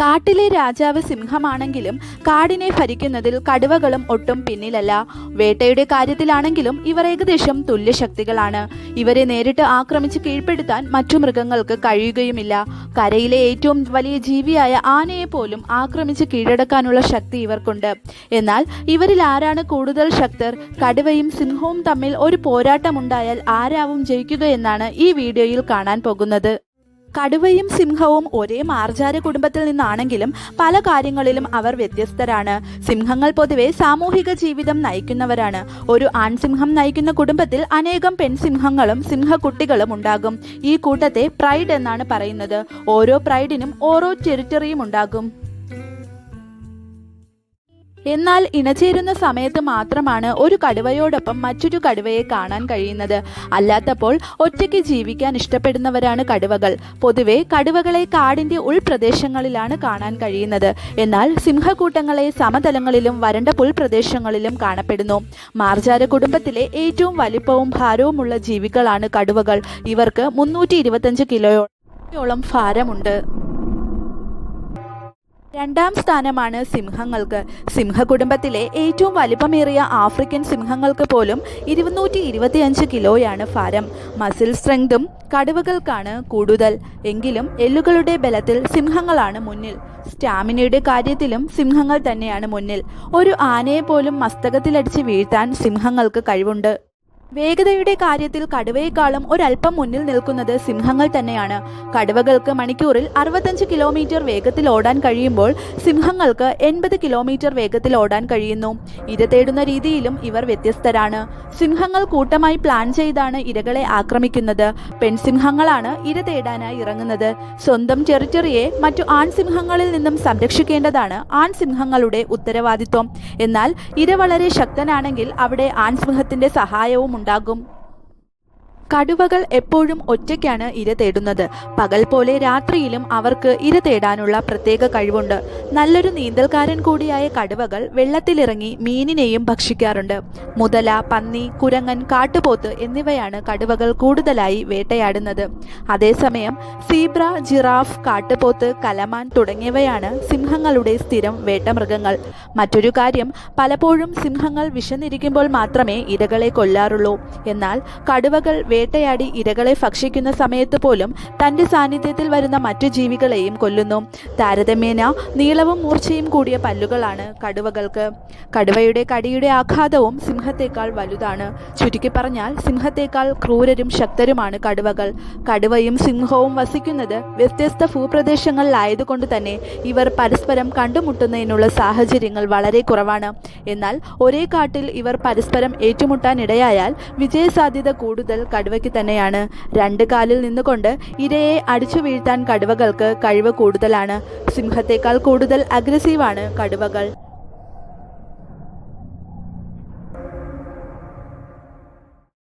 കാട്ടിലെ രാജാവ് സിംഹമാണെങ്കിലും കാടിനെ ഭരിക്കുന്നതിൽ കടുവകളും ഒട്ടും പിന്നിലല്ല. വേട്ടയുടെ കാര്യത്തിലാണെങ്കിലും ഇവർ ഏകദേശം തുല്യശക്തികളാണ്. ഇവരെ നേരിട്ട് ആക്രമിച്ച് കീഴ്പ്പെടുത്താൻ മറ്റു മൃഗങ്ങൾക്ക് കഴിയുകയുമില്ല. കരയിലെ ഏറ്റവും വലിയ ജീവിയായ ആനയെ പോലും ആക്രമിച്ച് കീഴടക്കാനുള്ള ശക്തി ഇവർക്കുണ്ട്. എന്നാൽ ഇവരിൽ ആരാണ് കൂടുതൽ ശക്തർ? കടുവയും സിംഹവും തമ്മിൽ ഒരു പോരാട്ടമുണ്ടായാൽ ആരാവും ജയിക്കുക എന്നാണ് ഈ വീഡിയോയിൽ കാണാൻ പോകുന്നത്. കടുവയും സിംഹവും ഒരേ മാർജാര കുടുംബത്തിൽ നിന്നാണെങ്കിലും പല കാര്യങ്ങളിലും അവർ വ്യത്യസ്തരാണ്. സിംഹങ്ങൾ പൊതുവെ സാമൂഹിക ജീവിതം നയിക്കുന്നവരാണ്. ഒരു ആൺസിംഹം നയിക്കുന്ന കുടുംബത്തിൽ അനേകം പെൺസിംഹങ്ങളും സിംഹക്കുട്ടികളും ഉണ്ടാകും. ഈ കൂട്ടത്തെ പ്രൈഡ് എന്നാണ് പറയുന്നത്. ഓരോ പ്രൈഡിനും ഓരോ ടെറിറ്ററിയും ഉണ്ടാകും. എന്നാൽ ഇണചേരുന്ന സമയത്ത് മാത്രമാണ് ഒരു കടുവയോടൊപ്പം മറ്റൊരു കടുവയെ കാണാൻ കഴിയുന്നത്. അല്ലാത്തപ്പോൾ ഒറ്റയ്ക്ക് ജീവിക്കാൻ ഇഷ്ടപ്പെടുന്നവരാണ് കടുവകൾ. പൊതുവെ കടുവകളെ കാടിന്റെ ഉൾപ്രദേശങ്ങളിലാണ് കാണാൻ കഴിയുന്നത്. എന്നാൽ സിംഹക്കൂട്ടങ്ങളെ സമതലങ്ങളിലും വരണ്ട പുൽപ്രദേശങ്ങളിലും കാണപ്പെടുന്നു. മാർജാര കുടുംബത്തിലെ ഏറ്റവും വലിപ്പവും ഭാരവുമുള്ള ജീവികളാണ് കടുവകൾ. ഇവർക്ക് മുന്നൂറ്റി ഇരുപത്തഞ്ച് കിലോയോളം ഭാരമുണ്ട്. രണ്ടാം സ്ഥാനമാണ് സിംഹങ്ങൾക്ക്. സിംഹ കുടുംബത്തിലെ ഏറ്റവും വലിപ്പമേറിയ ആഫ്രിക്കൻ സിംഹങ്ങൾക്ക് പോലും ഇരുന്നൂറ്റി ഇരുപത്തിയഞ്ച് കിലോയാണ് ഭാരം. മസിൽ സ്ട്രെങ്തും കടുവകൾക്കാണ് കൂടുതൽ. എങ്കിലും എല്ലുകളുടെ ബലത്തിൽ സിംഹങ്ങളാണ് മുന്നിൽ. സ്റ്റാമിനയുടെ കാര്യത്തിലും സിംഹങ്ങൾ തന്നെയാണ് മുന്നിൽ. ഒരു ആനയെ പോലും മസ്തകത്തിലടിച്ച് വീഴ്ത്താൻ സിംഹങ്ങൾക്ക് കഴിവുണ്ട്. വേഗതയുടെ കാര്യത്തിൽ കടുവയെക്കാളും ഒരല്പം മുന്നിൽ നിൽക്കുന്നത് സിംഹങ്ങൾ തന്നെയാണ്. കടുവകൾക്ക് മണിക്കൂറിൽ അറുപത്തഞ്ച് കിലോമീറ്റർ വേഗത്തിൽ ഓടാൻ കഴിയുമ്പോൾ സിംഹങ്ങൾക്ക് എൺപത് കിലോമീറ്റർ വേഗത്തിൽ ഓടാൻ കഴിയുന്നു. ഇര തേടുന്ന രീതിയിലും ഇവർ വ്യത്യസ്തരാണ്. സിംഹങ്ങൾ കൂട്ടമായി പ്ലാൻ ചെയ്താണ് ഇരകളെ ആക്രമിക്കുന്നത്. പെൺസിംഹങ്ങളാണ് ഇര തേടാനായി ഇറങ്ങുന്നത്. സ്വന്തം ടെറിറ്ററിയെ മറ്റു ആൺസിംഹങ്ങളിൽ നിന്നും സംരക്ഷിക്കേണ്ടതാണ് ആൺസിംഹങ്ങളുടെ ഉത്തരവാദിത്വം. എന്നാൽ ഇര വളരെ ശക്തനാണെങ്കിൽ അവിടെ ആൺസിംഹത്തിന്റെ സഹായവും ഉണ്ടാകും കടുവകൾ എപ്പോഴും ഒറ്റയ്ക്കാണ് ഇര തേടുന്നത്. പകൽ പോലെ രാത്രിയിലും അവർക്ക് ഇര തേടാനുള്ള പ്രത്യേക കഴിവുണ്ട്. നല്ലൊരു നീന്തൽക്കാരൻ കൂടിയായ കടുവകൾ വെള്ളത്തിലിറങ്ങി മീനിനെയും ഭക്ഷിക്കാറുണ്ട്. മുതല പന്നി കുരങ്ങൻ കാട്ടുപോത്ത് എന്നിവയാണ് കടുവകൾ കൂടുതലായി വേട്ടയാടുന്നത്. അതേസമയം സീബ്ര ജിറാഫ് കാട്ടുപോത്ത് കലമാൻ തുടങ്ങിയവയാണ് സിംഹങ്ങളുടെ സ്ഥിരം വേട്ടമൃഗങ്ങൾ. മറ്റൊരു കാര്യം പലപ്പോഴും സിംഹങ്ങൾ വിശന്നിരിക്കുമ്പോൾ മാത്രമേ ഇരകളെ കൊല്ലാറുള്ളൂ. എന്നാൽ കടുവകൾ വേട്ടയാടി ഇരകളെ ഭക്ഷിക്കുന്ന സമയത്ത് പോലും തന്റെ സാന്നിധ്യത്തിൽ വരുന്ന മറ്റു ജീവികളെയും കൊല്ലുന്നു. താരതമ്യേന നീളവും മൂർച്ചയും കൂടിയ പല്ലുകളാണ് കടുവകൾക്ക്. കടുവയുടെ കടിയുടെ ആഘാതവും സിംഹത്തേക്കാൾ വലുതാണ്. ചുരുക്കി പറഞ്ഞാൽ സിംഹത്തേക്കാൾ ക്രൂരരും ശക്തരുമാണ് കടുവകൾ. കടുവയും സിംഹവും വസിക്കുന്നത് വ്യത്യസ്ത ഭൂപ്രദേശങ്ങളിലായതുകൊണ്ട് തന്നെ ഇവർ പരസ്പരം കണ്ടുമുട്ടുന്നതിനുള്ള സാഹചര്യങ്ങൾ വളരെ കുറവാണ്. എന്നാൽ ഒരേ കാട്ടിൽ ഇവർ പരസ്പരം ഏറ്റുമുട്ടാനിടയായാൽ വിജയസാധ്യത കൂടുതൽ കടുവയ്ക്ക് തന്നെയാണ്. രണ്ട് കാലിൽ നിന്നുകൊണ്ട് ഇരയെ അടിച്ചു വീഴ്ത്താൻ കടുവകൾക്ക് കഴിവ് കൂടുതലാണ്. സിംഹത്തേക്കാൾ കൂടുതൽ അഗ്രസീവാണ് കടുവകൾ.